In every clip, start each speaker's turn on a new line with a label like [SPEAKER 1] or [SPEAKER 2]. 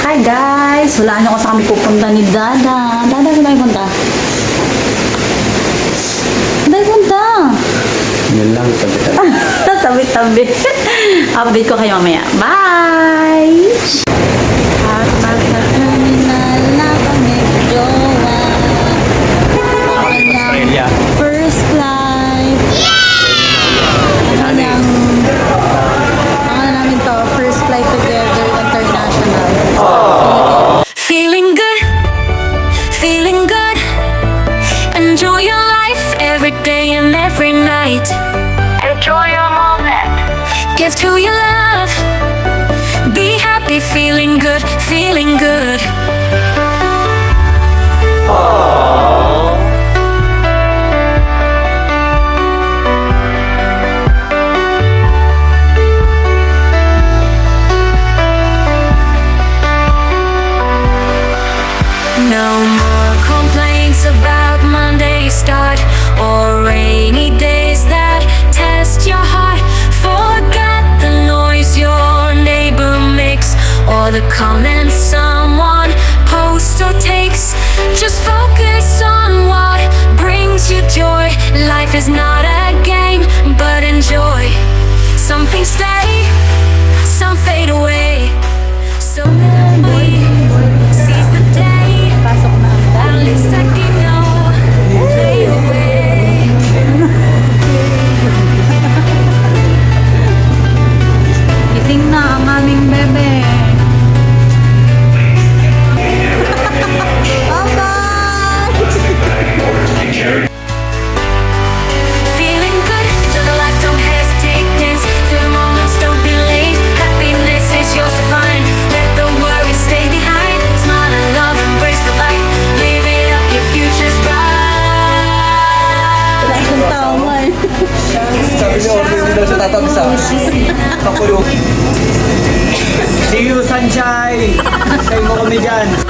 [SPEAKER 1] Hi guys! Wala na ako sa kami pupunta ni Dada. Dada, saan tayo punta? Saan tayo punta?
[SPEAKER 2] Yun lang, tabi-tabi.
[SPEAKER 1] Ah, tabi-tabi. Update ko kayo mamaya. Bye!
[SPEAKER 3] night. Enjoy your moment. Give to your love. Be happy, feeling good, feeling good. Aww. Comments, someone posts or takes. Just focus on what brings you joy. Life is not a game, but enjoy. Some things stay, some fade away.
[SPEAKER 2] kami dyan.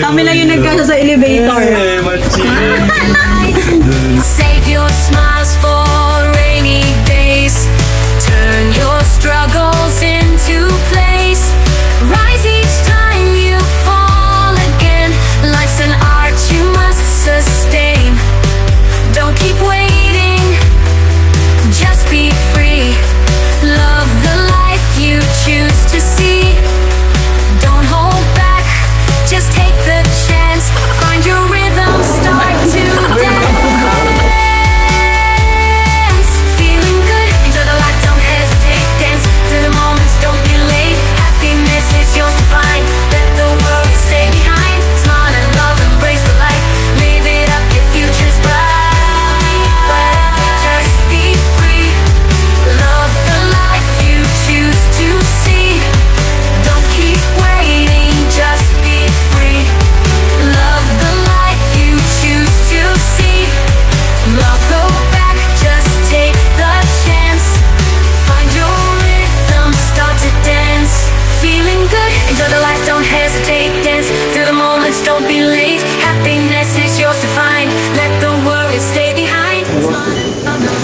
[SPEAKER 1] Kami lang yung nagkasa sa elevator.
[SPEAKER 3] Eh,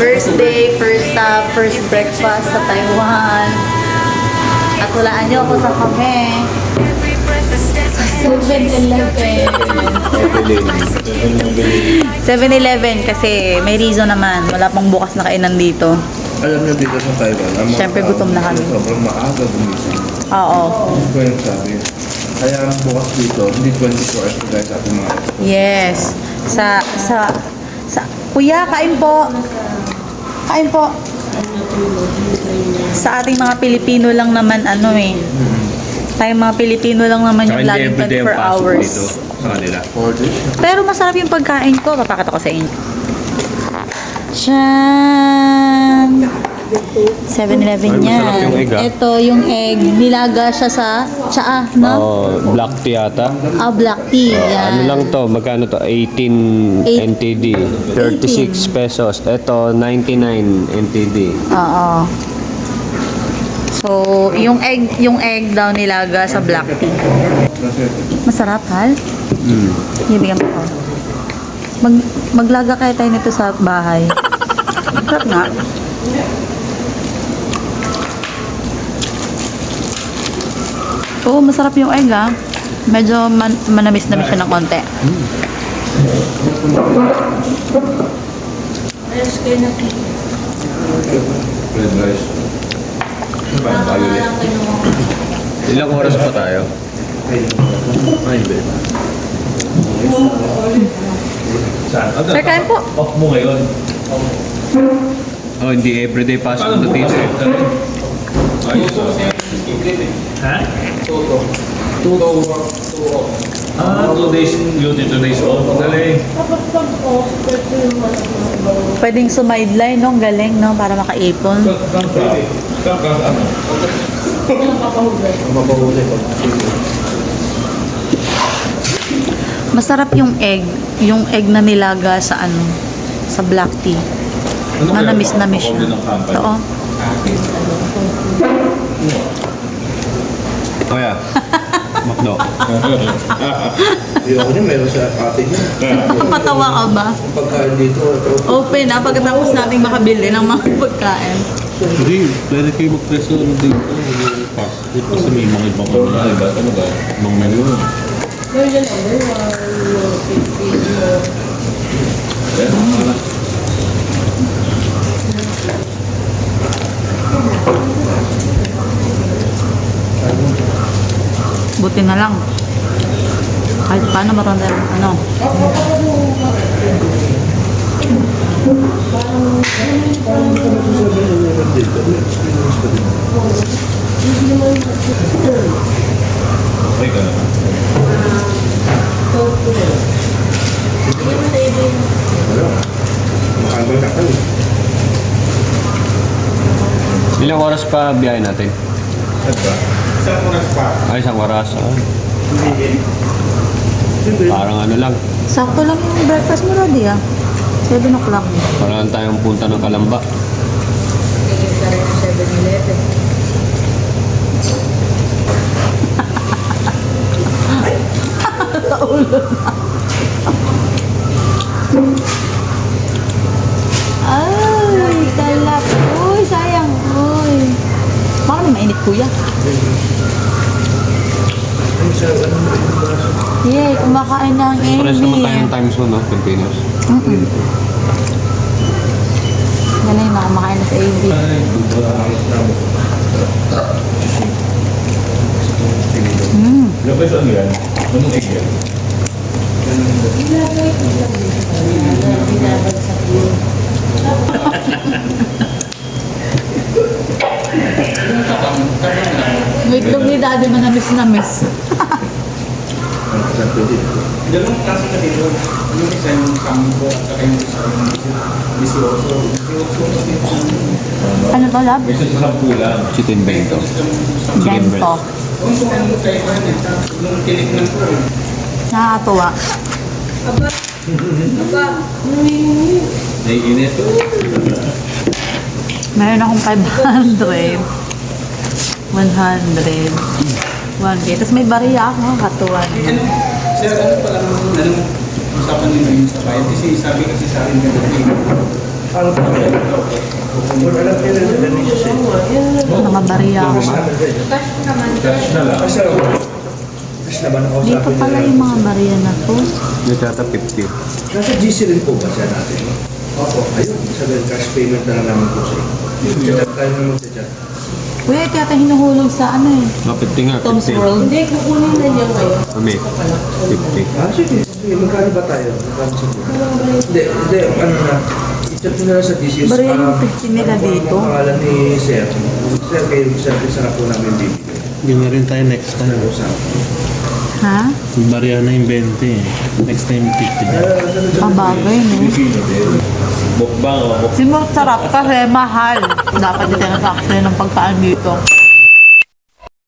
[SPEAKER 1] First day, first stop, first breakfast sa Taiwan. At walaan niyo ako sa kami.
[SPEAKER 3] Sa
[SPEAKER 1] 7-Eleven. 7-Eleven kasi may reason naman. Wala pang bukas na kainan dito.
[SPEAKER 4] Alam niyo dito sa Taiwan, ang mga
[SPEAKER 1] Siyempre, gutom na kami.
[SPEAKER 4] sobrang maaga gumising.
[SPEAKER 1] Oo.
[SPEAKER 4] Ito yung sabi. Kaya ang bukas dito, hindi 24 hours na guys sa ating mga
[SPEAKER 1] Yes. Sa, sa, sa, kuya, kain po. Kain po. Sa ating mga Pilipino lang naman, ano eh. Tayong mga Pilipino lang naman yung
[SPEAKER 2] hindi
[SPEAKER 1] laging
[SPEAKER 2] everyday ang
[SPEAKER 1] 24
[SPEAKER 2] pasok
[SPEAKER 1] hours.
[SPEAKER 2] dito sa kanila.
[SPEAKER 1] Pero masarap yung pagkain ko. Papakita ko sa inyo. Tiyaan! 7-Eleven
[SPEAKER 2] Ay, masarap
[SPEAKER 1] yan.
[SPEAKER 2] yung egg, ah.
[SPEAKER 1] Ito yung egg. Nilaga siya sa tsaa, no?
[SPEAKER 2] Oh, black tea yata.
[SPEAKER 1] Ah, black tea. yan.
[SPEAKER 2] Ano lang to, magkano to? 18
[SPEAKER 1] Eight-
[SPEAKER 2] NTD. 36 pesos. Ito, 99 NTD.
[SPEAKER 1] Oo. So, yung egg, yung egg daw nilaga sa black tea. Masarap, hal?
[SPEAKER 2] Mm.
[SPEAKER 1] Ibigyan ko. Mag, maglaga kaya tayo nito sa bahay. Sarap nga. Oo, masarap yung egg ah. Medyo man, manamis-namis siya ng konti.
[SPEAKER 4] Red rice.
[SPEAKER 2] Ilang oras pa tayo?
[SPEAKER 4] Ay, babe.
[SPEAKER 1] Sir, kain po.
[SPEAKER 5] Off mo ngayon.
[SPEAKER 2] Oh, hindi everyday pasok na dito. Eh.
[SPEAKER 5] Ha? Ah, two days duty, two days off. Galing.
[SPEAKER 1] Pwedeng sumideline, no? Ang Galing, no? Para makaipon.
[SPEAKER 5] ano?
[SPEAKER 4] Mapahuli ko.
[SPEAKER 1] Masarap yung egg. Yung egg na nilaga sa ano, sa black tea. Manamis-namis siya. Oo.
[SPEAKER 2] Kuya, Makdo.
[SPEAKER 4] Yung ako niya, meron sa atin niya.
[SPEAKER 1] Patawa ka ba?
[SPEAKER 4] Ang pagkain dito, ito.
[SPEAKER 1] Open na pagkatapos nating makabili ng mga pagkain.
[SPEAKER 5] Hindi, pwede kayo mag-preso ng dito. Pass. Kasi may mga ibang ano na, iba talaga. Ibang menu.
[SPEAKER 1] Buti na lang. Kahit paano marami ano.
[SPEAKER 2] Ilang oras pa biyahe natin?
[SPEAKER 5] Saan oras pa?
[SPEAKER 2] Ay, isang oras. Ah. Parang ano lang.
[SPEAKER 1] Sakto lang yung breakfast mo, Roddy ah. 7 o'clock.
[SPEAKER 2] Parang tayong punta ng Kalamba.
[SPEAKER 1] Ay, kalap. Uy, sayang. Uy. Baka may mainit, kuya.
[SPEAKER 4] Ay, sa ano na yung baso.
[SPEAKER 1] Yay, kumakain ng
[SPEAKER 2] Pares naman tayo
[SPEAKER 1] Amy.
[SPEAKER 2] ng time zone, no? Continuous.
[SPEAKER 1] Mm-mm. Galing na kumakain na sa AB. Mm.
[SPEAKER 5] Lapis ano yan? Anong egg yan?
[SPEAKER 1] May itlog ni daddy manamis na miss.
[SPEAKER 4] Ang kasap ko dito.
[SPEAKER 6] Dalawang klase na dito. Yung isa yung sambo at saka yung isa yung mas dito yung
[SPEAKER 1] Ano to, lab?
[SPEAKER 5] May isa sa sampu lang.
[SPEAKER 2] Chicken bento.
[SPEAKER 6] Kung kung ano kayo ba yung tinikman ko.
[SPEAKER 1] Nakakatuwa.
[SPEAKER 5] Naiinit.
[SPEAKER 1] Meron akong 500. 100. 1K. Tapos may bariya ako. Katuwa.
[SPEAKER 6] Ano, sir, ano pala nung anong usapan nyo ngayon sa bayan? Kasi sabi kasi sa akin ganun.
[SPEAKER 4] Ano pa kaya? Kung alam nila na ganun siya siya.
[SPEAKER 1] Mga bariya ako.
[SPEAKER 5] Cash na lang.
[SPEAKER 4] Kasi ako, mas naman ako
[SPEAKER 1] Dito
[SPEAKER 4] sabi
[SPEAKER 1] pala yung mga bariya na to.
[SPEAKER 2] May tata 50.
[SPEAKER 4] Nasa GC rin po ba siya natin? Opo. Ayun, sabi cash payment na lang namin po sa inyo. Chat tayo na magchat.
[SPEAKER 1] Kuya, ito yata hinuhulog sa ano eh.
[SPEAKER 2] No, 50 nga.
[SPEAKER 1] Tom's
[SPEAKER 2] 50.
[SPEAKER 1] World.
[SPEAKER 2] Kami. 50.
[SPEAKER 4] Ah, sige. Sige, magkano ba tayo? Magkano siguro? Hindi, hindi, ano na. I-chat mo na lang sa DCS.
[SPEAKER 1] Bari yung
[SPEAKER 4] para-
[SPEAKER 1] 15 nila dito.
[SPEAKER 4] Ang pangalan ni Sir. Sir, kayo, Sir, isa na po namin bibigyan.
[SPEAKER 5] Hindi na rin tayo next time.
[SPEAKER 4] Ano sa
[SPEAKER 1] Ha?
[SPEAKER 5] Bariya na yung 20 eh. Next time 50 na.
[SPEAKER 1] Mabagay, no?
[SPEAKER 5] Bukbang o
[SPEAKER 1] Simot sarap kasi mahal. Dapat din nag-actually ng pagkaan dito.